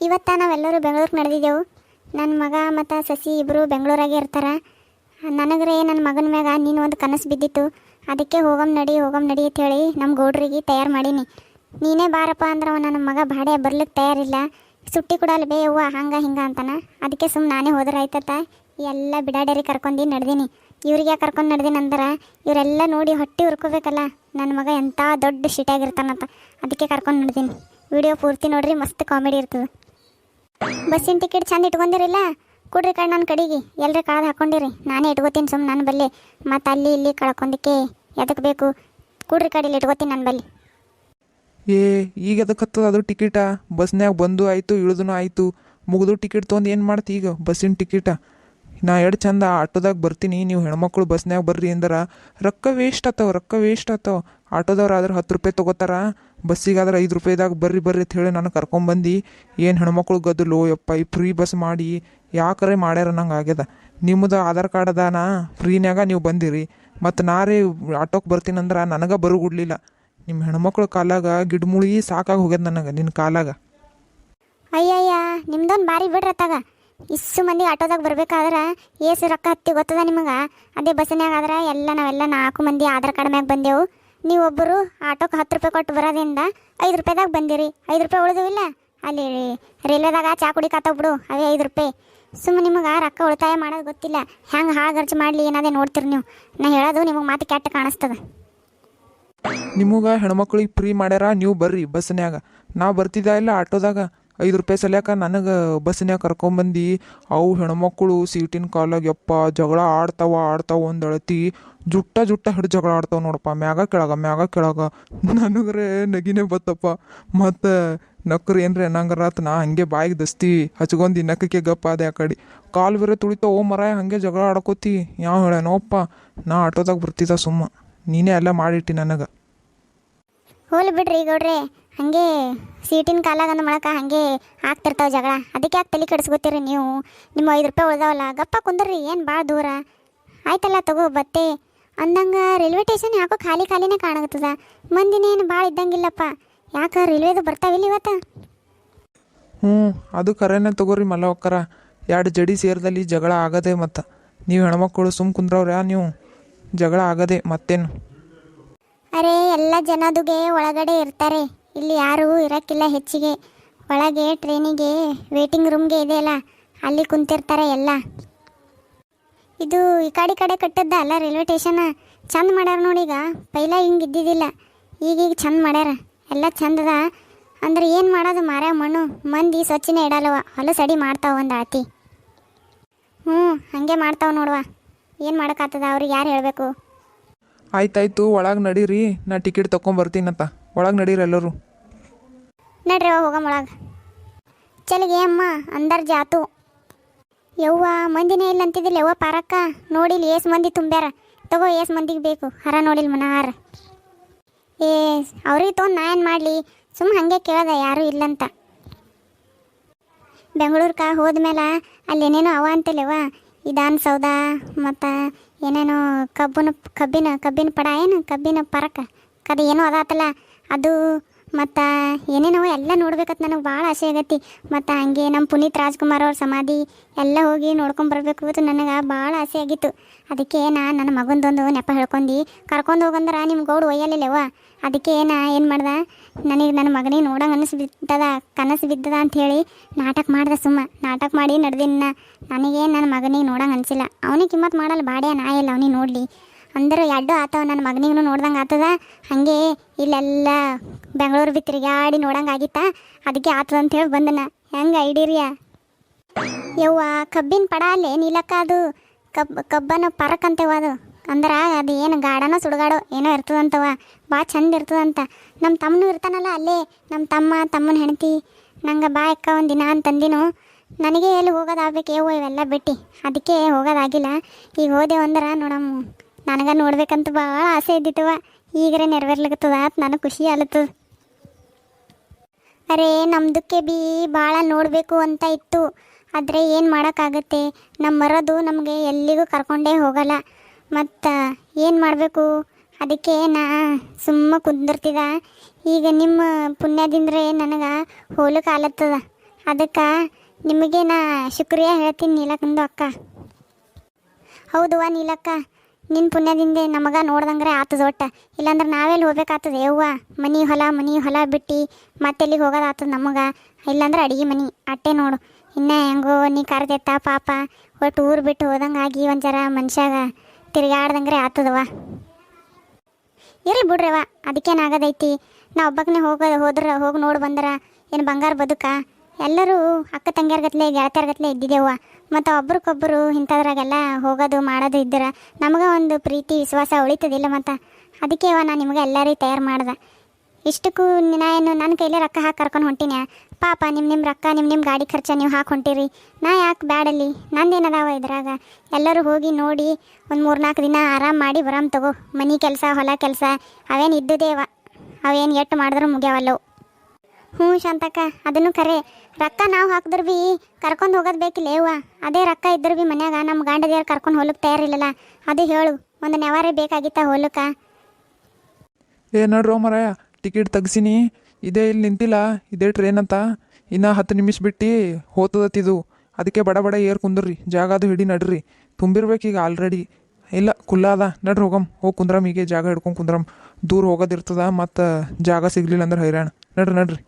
ಇವತ್ತ ನಾವೆಲ್ಲರೂ ಬೆಂಗಳೂರಿಗೆ ನಡೆದಿದ್ದೆವು. ನನ್ನ ಮಗ ಮತ್ತು ಸಸಿ ಇಬ್ಬರು ಬೆಂಗಳೂರಾಗೆ ಇರ್ತಾರೆ. ನನಗ್ರೆ ನನ್ನ ಮಗನ ಮ್ಯಾಗ ನೀನು ಒಂದು ಕನಸು ಬಿದ್ದಿತ್ತು. ಅದಕ್ಕೆ ಹೋಗಮ್ ನಡಿ ಹೋಗಮ್ ನಡಿ ಅಂತ ಹೇಳಿ ನಮ್ಮ ಗೌಡ್ರಿಗೆ ತಯಾರು ಮಾಡೀನಿ. ನೀನೇ ಬಾರಪ್ಪ ಅಂದ್ರೆ ಅವ ನನ್ನ ಮಗ ಬಾಡೆ ಬರ್ಲಿಕ್ಕೆ ತಯಾರಿಲ್ಲ. ಸುಟ್ಟಿ ಕೊಡಲ್ಲ ಬೇ ಅವ್ವ ಹಂಗೆ ಹಿಂಗೆ ಅಂತಾನೆ. ಅದಕ್ಕೆ ಸುಮ್ಮನೆ ನಾನೇ ಹೋದ್ರೆ ಆಯ್ತತ್ತ. ಎಲ್ಲ ಬಿಡಾಡೇರಿ ಕರ್ಕೊಂಡು ನಡೆದೀನಿ. ಇವ್ರಿಗೆ ಕರ್ಕೊಂಡು ನಡೆದೀನಿ ಅಂದ್ರೆ ಇವರೆಲ್ಲ ನೋಡಿ ಹೊಟ್ಟೆ ಹುರ್ಕೋಬೇಕಲ್ಲ ನನ್ನ ಮಗ ಎಂಥ ದೊಡ್ಡ ಶಿಟಾಗಿರ್ತಾನಂತ ಅದಕ್ಕೆ ಕರ್ಕೊಂಡು ನಡೆದೀನಿ. ವಿಡಿಯೋ ಪೂರ್ತಿ ನೋಡ್ರಿ, ಮಸ್ತ್ ಕಾಮಿಡಿ ಇರ್ತದೆ. ಬಸ್ಸಿನ ಟಿಕೆಟ್ ಚಂದ ಇಟ್ಕೊಂಡಿರಿಲ್ಲ? ಕೊಡ್ರಿ ಕಡೆ ನನ್ನ ಕಡೆಗೆ. ಎಲ್ಲರೂ ಕಳ್ದು ಹಾಕೊಂಡಿರಿ. ನಾನೇ ಇಟ್ಕೋತೀನಿ ಸುಮ್ಮನೆ ನನ್ನ ಬಲ್ಲಿ. ಮತ್ತು ಅಲ್ಲಿ ಇಲ್ಲಿ ಕಳ್ಕೊಂಡಕ್ಕೆ ಎದಕ್ಕೆ ಬೇಕು? ಕೊಡ್ರಿ ಕಡೆಯಲ್ಲಿ ಇಟ್ಕೋತೀನಿ ನನ್ನ ಬಲ್ಲಿ. ಏ, ಈಗ ಎದಕ್ಕೆ ಹತ್ತದ ಅದು ಟಿಕೆಟ? ಬಸ್ನ್ಯಾಗ ಬಂದು ಆಯಿತು ಇಳಿದು ಆಯಿತು. ಮುಗಿದು ಟಿಕೆಟ್ ತೊಗೊಂಡು ಏನು ಮಾಡ್ತಿ ಈಗ? ಬಸ್ಸಿನ ಟಿಕೆಟ? ನಾ ಎರಡು ಚಂದ ಆಟೋದಾಗ ಬರ್ತೀನಿ, ನೀವು ಹೆಣ್ಮಕ್ಳು ಬಸ್ನ್ಯಾಗ ಬರ್ರಿ ಅಂದ್ರೆ, ರೊಕ್ಕ ವೇಸ್ಟ್ ಆತಾವ, ರೊಕ್ಕ ವೇಸ್ಟ್ ಆತಾವ. ಆಟೋದವ್ರು ಆದ್ರೆ ಹತ್ತು ರೂಪಾಯಿ ತೊಗೋತಾರ, ಬಸ್ಸಿಗಾದ್ರೆ ಐದು ರೂಪಾಯಿದಾಗ ಬರ್ರಿ ಬರ್ರಿ ಅಂತ ಹೇಳಿ ನಾನು ಕರ್ಕೊಂಬಂದು, ಏನು ಹೆಣ್ಮಕ್ಳು ಗದಲು, ಯಪ್ಪ, ಈ ಫ್ರೀ ಬಸ್ ಮಾಡಿ, ಯಾಕರೆ ಮಾಡ್ಯಾರ ನಂಗೆ ಆಗ್ಯದ. ನಿಮ್ಮದು ಆಧಾರ್ ಕಾರ್ಡ್ ಅದಾನ, ಫ್ರೀನ್ಯಾಗ ನೀವು ಬಂದಿರಿ, ಮತ್ತು ನಾರೇ ಆಟೋಕ್ಕೆ ಬರ್ತೀನಂದ್ರೆ ನನಗೆ ಬರುಗುಡ್ಲಿಲ್ಲ. ನಿಮ್ಮ ಹೆಣ್ಮಕ್ಳು ಕಾಲಾಗ ಗಿಡಮುಳಿ ಸಾಕಾಗಿ ಹೋಗ್ಯದ ನನಗೆ ನಿನ್ನ ಕಾಲಾಗ ಅಯ್ಯಯ್ಯ, ನಿಮ್ದೊಂದು ಬಾರಿ ಬಿಡ್ರಿ ಅತ್ತಾಗ. ಇಷ್ಟು ಮಂದಿ ಆಟೋದಾಗ ಬರ್ಬೇಕಾದ್ರೆ ಏಸು ರೊಕ್ಕ ಹತ್ತಿ ಗೊತ್ತದ ನಿಮಗೆ? ಅದೇ ಬಸ್ಸಿನಾಗ ಆದ್ರೆ ಎಲ್ಲ ನಾವೆಲ್ಲ ನಾಲ್ಕು ಮಂದಿ ಆಧಾರ್ ಕಾರ್ಡ್ ಮ್ಯಾಗ ಬಂದೆವು. ನೀವೊಬ್ಬರು ಆಟೋಕ್ಕೆ ಹತ್ತು ರೂಪಾಯಿ ಕೊಟ್ಟು ಬರೋದ್ರಿಂದ ಐದು ರೂಪಾಯಿದಾಗ ಬಂದಿರಿ. ಐದು ರೂಪಾಯಿ ಉಳಿದಿಲ್ಲ ಅಲ್ಲಿ ರೈಲ್ವೆದಾಗ ಚಾ ಕುಡಿಕಾತಾವ ಬಿಡು, ಅವೇ ಐದು ರೂಪಾಯಿ. ಸುಮ್ಮನೆ ನಿಮಗೆ ರೊಕ್ಕ ಉಳಿತಾಯ ಮಾಡೋದು ಗೊತ್ತಿಲ್ಲ. ಹೆಂಗೆ ಹಾಳು ಖರ್ಚು ಮಾಡಲಿ, ಏನಾದೇ ನೋಡ್ತೀರಿ ನೀವು. ನಾ ಹೇಳೋದು ನಿಮಗೆ ಮಾತು ಕೆಟ್ಟ ಕಾಣಿಸ್ತದ. ನಿಮಗೆ ಹೆಣ್ಮಕ್ಳಿಗೆ ಫ್ರೀ ಮಾಡ್ಯಾರ, ನೀವು ಬರ್ರಿ ಬಸ್ನ್ಯಾಗ ನಾವು ಬರ್ತಿದ್ದ ಇಲ್ಲ ಆಟೋದಾಗ? ಐದು ರೂಪಾಯಿ ಸಲ್ಯಾಕ ನನಗೆ ಬಸ್ನ್ಯಾಗ ಕರ್ಕೊಂಬಂದು, ಅವು ಹೆಣ್ಮಕ್ಳು ಸೀಟಿನ ಕಾಲಾಗ ಯಪ್ಪ ಜಗಳ ಆಡ್ತಾವ ಆಡ್ತಾವ ಒಂದು ಅಳತಿ, ಜುಟ್ಟ ಜುಟ್ಟ ಹಿಡಿದು ಜಗಳ ಆಡ್ತಾವ ನೋಡಪ್ಪ, ಮ್ಯಾಗ ಕೆಳಗ ಮ್ಯಾಗ ಕೆಳಗ. ನನಗ್ರೆ ನಗಿನೇ ಬತ್ತಪ್ಪ. ಮತ್ತು ನಕ್ರು ಏನ್ರಿ ಅನ್ನಂಗಾರತ್, ನಾ ಹಂಗೆ ಬಾಯಿಗೆ ದಸ್ತಿ ಹಚ್ಕೊಂಡಿ ನಕ್ಕಕ್ಕೆ ಗಪ್ಪ ಅದೇ ಆ ಕಡೆ. ಕಾಲು ಬೇರೆ ತುಳಿತಾವ, ಓ ಮರ ಹಂಗೆ ಜಗಳ ಆಡ್ಕೋತಿ, ಯಾವ ಹೇಳೇನೋಪ್ಪ, ನಾ ಆಟೋದಾಗ ಬರ್ತಿದ್ದ ಸುಮ್ಮ. ನೀನೇ ಎಲ್ಲ ಮಾಡಿಟ್ಟಿ ನನಗೆ. ಹೋಲ್ ಬಿಡ್ರಿ ಗೌಡ್ರೆ ಹಾಗೆ ಸೀಟಿನ ಕಾಲಾಗ ಅಂದ ಮಾಡಕ ಹಾಗೆ ಆಗ್ತಿರ್ತಾವೆ ಜಗಳ. ಅದಕ್ಕೆ ಯಾಕೆ ತಲೆ ಕೆಡಿಸ್ಕೊತೀರಿ ನೀವು? ನಿಮ್ಮ ಐದು ರೂಪಾಯಿ ಉಳ್ದಾವಲ್ಲ ಗಪ್ಪ ಕುಂದ್ರಿ ಏನು ಭಾಳ ದೂರ? ಆಯ್ತಲ್ಲ ತಗೋ ಬತ್ತೆ ಅಂದಂಗೆ ರೈಲ್ವೆ ಸ್ಟೇಷನ್ ಯಾಕೋ ಖಾಲಿ ಖಾಲಿನೇ ಕಾಣಕತ್ತದ. ಮಂದಿನೇನು ಭಾಳ ಇದ್ದಂಗಿಲ್ಲಪ್ಪ. ಯಾಕೆ ರೈಲ್ವೆದು ಬರ್ತಾವಿಲ್ಲ ಇವತ್ತು? ಹ್ಞೂ ಅದು ಕರೆನೇ ತಗೋರಿ ಮಲ್ಲವಕ್ಕರ ಎರಡು ಜಡಿ ಸೇರಿದಲ್ಲಿ ಜಗಳ ಆಗದೆ ಮತ್ತು. ನೀವು ಹೆಣ್ಮಕ್ಳು ಸುಮ್ ಕುಂದ್ರವ್ರ ನೀವು? ಜಗಳ ಆಗದೆ ಮತ್ತೇನು? ಅರೆ ಎಲ್ಲ ಜನದುಗೆ ಒಳಗಡೆ ಇರ್ತಾರೆ. ಇಲ್ಲಿ ಯಾರೂ ಇರೋಕ್ಕಿಲ್ಲ ಹೆಚ್ಚಿಗೆ. ಒಳಗೆ ಟ್ರೈನಿಗೆ ವೇಟಿಂಗ್ ರೂಮ್ಗೆ ಇದೆಯಲ್ಲ ಅಲ್ಲಿ ಕುಂತಿರ್ತಾರೆ ಎಲ್ಲ. ಇದು ಈ ಕಡೆ ಕಡೆ ಕಟ್ಟದ್ದ ಅಲ್ಲ ರೈಲ್ವೆ ಸ್ಟೇಷನ್ ಚಂದ ಮಾಡ್ಯಾರ ನೋಡೀಗ ಪೈಲ ಹಿಂಗೆ ಇದ್ದಿದ್ದಿಲ್ಲ. ಈಗೀಗ ಚಂದ ಮಾಡ್ಯಾರ. ಎಲ್ಲ ಚಂದದ. ಅಂದ್ರೆ ಏನು ಮಾಡೋದು ಮಾರ್ಯ ಮಣ್ಣು? ಮಂದಿ ಸ್ವಚ್ಛನೇ ಇಡಲ್ವ ಹೊಲಸು ಸಡಿ ಮಾಡ್ತಾವ ಒಂದು ಆತಿ. ಹ್ಞೂ, ಹಾಗೆ ಮಾಡ್ತಾವ ನೋಡುವ. ಏನು ಮಾಡೋಕ್ಕಾಗ್ತದ ಅವ್ರಿಗೆ ಯಾರು ಹೇಳಬೇಕು? ಆಯ್ತಾಯ್ತು, ಒಳಗೆ ನಡೀರಿ. ನಾ ಟಿಕೆಟ್ ತೊಗೊಂಬರ್ತೀನಂತ ಒಳಗೆ ನಡೀರಿ ಎಲ್ಲರೂ. ನಡ್ರಿ ಹೋಗ ಒಳಗೆ. ಚಲಿಗೆ ಅಮ್ಮ, ಅಂದರ್ ಜಾತು. ಯವ್ವ, ಮಂದಿನೇ ಇಲ್ಲ ಅಂತಿದ್ದಿಲ್ಲ ಯವ್ವ ಪಾರಕ್ಕ. ನೋಡಿಲ್ಲ ಏಸ್ ಮಂದಿ ತುಂಬ್ಯಾರ. ತಗೋ ಏಸ್ ಮಂದಿಗೆ ಬೇಕು. ಹರ ನೋಡಿಲ್ಲ ಮನಾರ ಏ, ಅವ್ರಿಗೆ ತೊಗೊಂಡು ನಾ ಏನು ಮಾಡಲಿ? ಸುಮ್ಮ ಹಾಗೆ ಕೇಳ್ದೆ, ಯಾರೂ ಇಲ್ಲಂತ. ಬೆಂಗಳೂರ್ಕ ಹೋದ್ಮೇಲೆ ಅಲ್ಲಿ ಏನೇನೋ ಅವ ಅಂತಲ್ಲವ ಇದಾನ್ ಸೌದ, ಮತ್ತು ಏನೇನೋ ಕಬ್ಬನ, ಕಬ್ಬಿನ ಕಬ್ಬಿನ ಪಡ, ಏನು ಕಬ್ಬಿನ ಪರಕ ಕದ ಏನೋ ಅದಾತಲ್ಲ, ಅದು ಮತ್ತು ಏನೇನೋ ಎಲ್ಲ ನೋಡ್ಬೇಕಂತ ನನಗೆ ಭಾಳ ಆಸೆ ಆಗೈತಿ. ಮತ್ತು ಹಂಗೆ ನಮ್ಮ ಪುನೀತ್ ರಾಜ್ಕುಮಾರ್ ಅವ್ರ ಸಮಾಧಿ ಎಲ್ಲ ಹೋಗಿ ನೋಡ್ಕೊಂಡು ಬರಬೇಕು ಅಂತ ನನಗೆ ಭಾಳ ಆಸೆ ಆಗಿತ್ತು. ಅದಕ್ಕೆ ನಾ ನನ್ನ ಮಗಂದೊಂದು ನೆಪ ಹೇಳ್ಕೊಂಡು, ಕರ್ಕೊಂಡು ಹೋಗಂದ್ರೆ ನಿಮ್ಮ ಗೌಡು ಒಯ್ಯಲಿಲ್ಲವ ಅದಕ್ಕೆ ನಾ ಏನು ಮಾಡ್ದೆ, ನನಗೆ ನನ್ನ ಮಗನಿಗೆ ನೋಡಂಗೆ ಅನಿಸ್ ಬಿದ್ದದ, ಕನಸು ಬಿದ್ದದ ಅಂತ ಹೇಳಿ ನಾಟಕ ಮಾಡ್ದೆ ಸುಮ್ಮ. ನಾಟಕ ಮಾಡಿ ನಡೆದಿನ್ನ ನನಗೆ ನನ್ನ ಮಗನಿಗೆ ನೋಡಂಗೆ ಅನಿಸಿಲ್ಲ. ಅವನಿಗೆ ಕಿಮ್ಮತ್ ಮಾಡಲ್ಲ, ಬಾಡ್ಯ ನಾ ಇಲ್ಲ ಅವನಿಗೆ ನೋಡಲಿ. ಅಂದ್ರೆ ಎರಡು ಆತವ ನನ್ನ ಮಗನಿಗೂ ನೋಡ್ದಂಗೆ ಆತದ. ಹಾಗೆ ಇಲ್ಲೆಲ್ಲ ಬೆಂಗಳೂರು ಬಿ ತಿರುಗಾಡಿ ನೋಡಂಗೆ ಆಗಿತ್ತ ಅದಕ್ಕೆ ಆತದ ಅಂತ ಹೇಳಿ ಬಂದನ. ಹೆಂಗೆ ಐಡಿರಿಯ? ಯವ್ವ, ಕಬ್ಬಿನ ಪಡ ಅಲ್ಲೇ, ನೀಲಕ್ಕ ಅದು. ಕಬ್ ಕಬ್ಬನ ಪರಕ್ ಅಂತೇವ ಅದು. ಅಂದ್ರೆ ಅದು ಏನು ಗಾಡನೋ ಸುಡುಗಾಡೋ ಏನೋ ಇರ್ತದಂತವ. ಭಾಳ ಚಂದ ಇರ್ತದಂತ. ನಮ್ಮ ತಮ್ಮನು ಇರ್ತಾನಲ್ಲ ಅಲ್ಲೇ, ನಮ್ಮ ತಮ್ಮ, ತಮ್ಮನ ಹೆಂಡತಿ. ನಂಗೆ ಬಾ ಅಕ್ಕ, ಒಂದು ದಿನ ಅಂತಂದಿನು ನನಗೆ ಎಲ್ಲಿ ಹೋಗೋದಾಗಬೇಕು, ಯವ್ವ, ಇವೆಲ್ಲ ಬಿಟ್ಟು. ಅದಕ್ಕೆ ಹೋಗೋದಾಗಿಲ್ಲ. ಈಗ ಹೋದೆವು ಅಂದ್ರೆ ನೋಡಮ್ಮ. ನನಗೆ ನೋಡ್ಬೇಕಂತ ಭಾಳ ಆಸೆ ಇದ್ದಿತ್ತವ ಈಗರೆ ನೆರವೇರ್ಲಿಕ್ಕದ ನನಗೆ ಖುಷಿ ಆಲತ್ತದ. ಅರೆ, ನಮ್ದಕ್ಕೆ ಬಿ ಭಾಳ ನೋಡಬೇಕು ಅಂತ ಇತ್ತು. ಆದರೆ ಏನು ಮಾಡೋಕ್ಕಾಗತ್ತೆ? ನಮ್ಮ ಮರದು ನಮಗೆ ಎಲ್ಲಿಗೂ ಕರ್ಕೊಂಡೇ ಹೋಗಲ್ಲ. ಮತ್ತು ಏನು ಮಾಡಬೇಕು? ಅದಕ್ಕೆ ನಾ ಸುಮ್ಮ ಕುಂದಿರ್ತಿದ. ಈಗ ನಿಮ್ಮ ಪುಣ್ಯದಿಂದ್ರೆ ನನಗೆ ಹೋಲಕ್ಕೆ ಆಲತ್ತದ. ಅದಕ್ಕೆ ನಿಮಗೆ ನಾ ಶುಕ್ರಿಯ ಹೇಳ್ತೀನಿ ನೀಲಕ್ಕಂದು ಅಕ್ಕ. ಹೌದವ್ವ ನೀಲಕ್ಕ. ನಿನ್ನ ಪುಣ್ಯದಿಂದ ನಮಗೆ ನೋಡ್ದಂಗ್ರೆ ಆತದ ಒಟ್ಟ. ಇಲ್ಲಾಂದ್ರೆ ನಾವೆಲ್ಲಿ ಹೋಗ್ಬೇಕಾಗ್ತದೆ ಯವ್ವ, ಮನಿ ಹೊಲ ಮನಿ ಹೊಲ ಬಿಟ್ಟು ಮತ್ತೆಲ್ಲಿಗೆ ಹೋಗೋದಾಗ್ತದ ನಮಗೆ ಇಲ್ಲಾಂದ್ರೆ ಅಡಿಗೆ ಮನಿ, ಅಟ್ಟೆ ನೋಡು. ಇನ್ನ ಹೆಂಗೋ ನೀ ಕರೆದೆತ್ತ ಪಾಪ, ಒಟ್ಟು ಊರು ಬಿಟ್ಟು ಹೋದಂಗೆ ಆಗಿ ಒಂದು ಜರ ಮನುಷ್ಯಾಗ ತಿರುಗಾಡ್ದಂಗ್ರೆ ಆತದವ ಇರ್ಲಿ ಬಿಡ್ರವ ಅದಕ್ಕೇನಾಗದೈತಿ ನಾ ಒಬ್ಬಕ್ಕನೆ ಹೋಗೋದು ಹೋದ್ರೆ, ಹೋಗಿ ನೋಡಿ ಬಂದ್ರೆ, ಏನು ಬಂಗಾರ ಬದುಕ? ಎಲ್ಲರೂ ಅಕ್ಕ ತಂಗಿಯರ್ಗತ್ಲೆ ಗೆಳತಿಯರ್ಗತ್ಲೆ ಇದ್ದಿದ್ದೇವ ಮತ್ತು ಒಬ್ರಿಗೊಬ್ಬರು ಇಂಥದ್ರಾಗೆಲ್ಲ ಹೋಗೋದು ಮಾಡೋದು ಇದ್ದರೆ ನಮಗೆ ಒಂದು ಪ್ರೀತಿ, ವಿಶ್ವಾಸ ಉಳಿತದಿಲ್ಲ ಮತ್ತು. ಅದಕ್ಕೆ ನಾನು ನಿಮಗೆ ಎಲ್ಲರಿಗೂ ತಯಾರು ಮಾಡ್ದೆ. ಇಷ್ಟಕ್ಕೂ ನಾ ಏನು ನನ್ನ ಕೈಲೇ ರೊಕ್ಕ ಹಾಕಿ ಕರ್ಕೊಂಡು ಹೊಂಟೀನಿ ಪಾಪ ನಿಮ್ಮ ನಿಮ್ಮ ರೊಕ್ಕ ನಿಮ್ಮ ನಿಮ್ಮ ಗಾಡಿ ಖರ್ಚು ನೀವು ಹಾಕಿ ಹೊಂಟಿರಿ. ನಾ ಯಾಕೆ ಬ್ಯಾಡಲ್ಲಿ? ನಂದೇನದಾವ ಇದ್ರಾಗ? ಎಲ್ಲರೂ ಹೋಗಿ ನೋಡಿ ಒಂದು ಮೂರು ನಾಲ್ಕು ದಿನ ಆರಾಮ್ ಮಾಡಿ ಬರಾಮ್ ತಗೋ. ಮನೆ ಕೆಲಸ, ಹೊಲ ಕೆಲಸ, ಅವೇನು ಇದ್ದುದೇವ ಅವೇನು ಎಟ್ಟು ಮಾಡಿದ್ರೂ ಮುಗ್ಯಾವಲ್ಲವು ಹ್ಞೂ ಶಾಂತಕ್ಕ, ಅದನ್ನು ಕರೆ. ರೊಕ್ಕ ನಾವು ಹಾಕಿದ್ರು ಭೀ ಕರ್ಕೊಂಡು ಹೋಗೋದು ಬೇಕಿಲ್ಲ ಯವ್ವ. ಅದೇ ರೊಕ್ಕ ಇದ್ರು ಭೀ ಮನ್ಯಾಗ ನಮ್ಮ ಗಂಡದಿಯರು ಕರ್ಕೊಂಡು ಹೋಲಕ್ಕೆ ತಯಾರಿಲ್ಲಲ್ಲ ಅದು ಹೇಳು, ಒಂದು ನೆವಾರೇ ಬೇಕಾಗಿತ್ತ ಹೋಲಕ್ಕ ಏ, ನಡ್ರೋ ಮರಾಯ, ಟಿಕೆಟ್ ತೆಗ್ಸಿನಿ. ಇದೇ ಇಲ್ಲಿ ನಿಂತಿಲ್ಲ, ಇದೇ ಟ್ರೈನ್ ಅಂತ. ಇನ್ನು ಹತ್ತು ನಿಮಿಷ ಬಿಟ್ಟು ಹೋತದತ್ತಿದು ಅದಕ್ಕೆ ಬಡ ಬಡ ಏರ್ ಕುಂದ್ರಿ, ಜಾಗ ಅದು ಹಿಡಿ ನಡ್ರಿ. ತುಂಬಿರ್ಬೇಕು ಈಗ ಆಲ್ರೆಡಿ ಇಲ್ಲ, ಕುಲ್ಲ ಅದ. ನಡ್ರಿ ಹೋಗಮ್. ಹೋಗಿ ಕುಂದ್ರಮ್, ಹೀಗೆ ಜಾಗ ಹಿಡ್ಕೊಂಡು ಕುಂದ್ರಮ್. ದೂರ ಹೋಗೋದಿರ್ತದ, ಮತ್ತು ಜಾಗ ಸಿಗ್ಲಿಲ್ಲ ಅಂದ್ರೆ ಹೈರಾಣ. ನಡ್ರಿ ನಡ್ರಿ.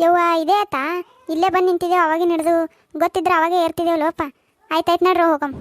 ಯವ್ವ ಇದೇ ಆತಾ. ಇಲ್ಲೇ ಬಂದು ನಿಂತಿದ್ದೇವೆ ಅವಾಗೇ ನಡೆದು. ಗೊತ್ತಿದ್ರೆ ಅವಾಗೇ ಏರ್ತಿದ್ದೇವಲ್ಲಪ್ಪ ಆಯ್ತಾಯ್ತು ನಡ್ರಿ ಹೋಗಮ್.